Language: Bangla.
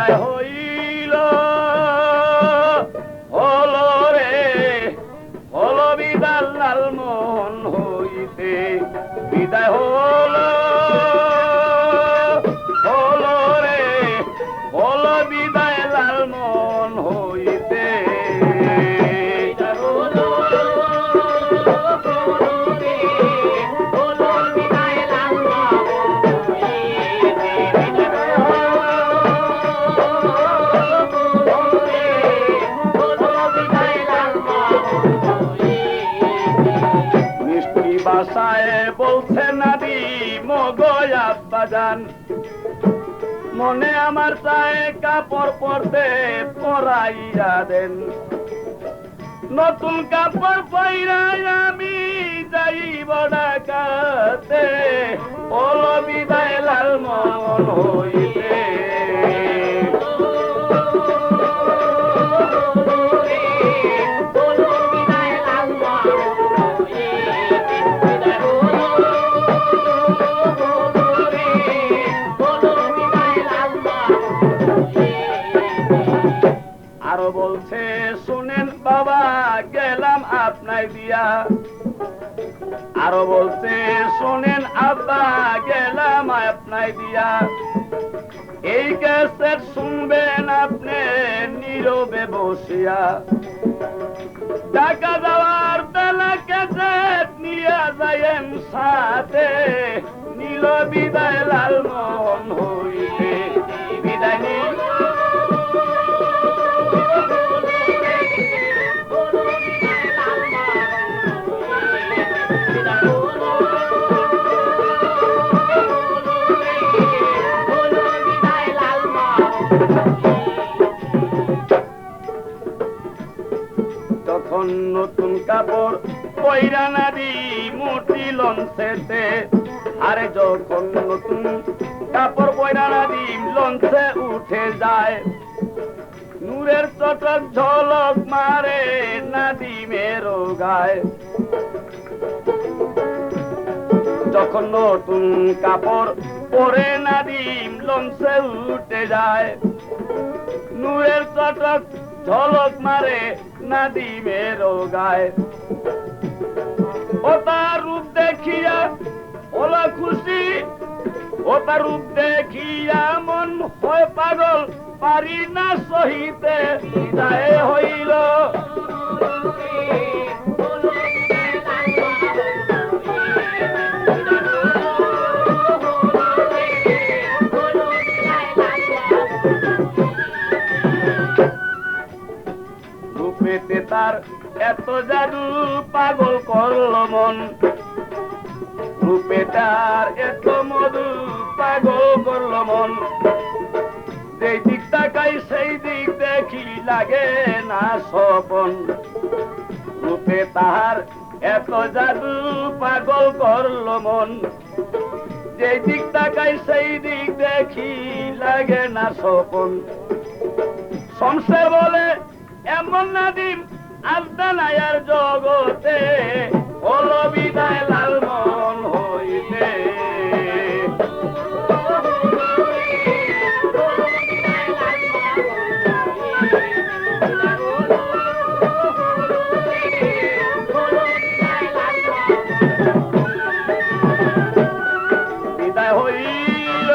বিদায় হইল। হলো রে, হলো বিদায় লালমোহন হইতে। বিদায় হলো হলো রে, হলো বিদায় লালমোহন হইতে। বাসায় বলছে নাদি মগয় আব্বাজান মনে আমার চায় কাপড় পরতে পরাইয়া দেন নতুন কাপড় পরাই আমি যাইব ডাকাতে ওল বিদায় লাল মন আরও বলছে, শুনেন বাবা, গেলাম আপনার দিয়া আরও বলছে, শোনেন আব্বা, গেলাম আপনার দিয়া এই ক্যাসেট শুনবেন আপনি নীরবে বসিয়া। টাকা দেওয়ার বেলা ক্যাসেট নিয়ে যাইয়েন সাথে, নীল বিদায় লাল মোহন তখন নতুন কাপড় পয়রা নারী মুটি লঞ্চেতে। আরে যখন নতুন কাপড় পয়রা নারী লঞ্চে উঠে যায়, নূরের চটক ঝলক মারে নাদিমের গায়। যখন নতুন কাপড় পরে নাদিম লঞ্চে উঠে যায় নূরের চটক ঝলক মারে নাদিমের গায়। ও তার রূপ দেখিয়া ওলা খুশি, ও তার রূপ দেখিয়া মন হয় পাগল, পারি না সহিতে বিদায়। রূপেতে তার এত জাদু পাগল করল মন। রূপে তার এত মধু পাগল করল মন। যেই দিক তাকাই, সেই দিক দেখি লাগে না স্বপন। রূপে তাহার এত জাদু পাগল করল মন। যেই দিক তাকাই, সেই দিক দেখি লাগে না স্বপন। সংসার বলে এমন নাদিম আজদানায়ার জগতে হলো বিদায় লাল মন হইতে। বিদায় হইল।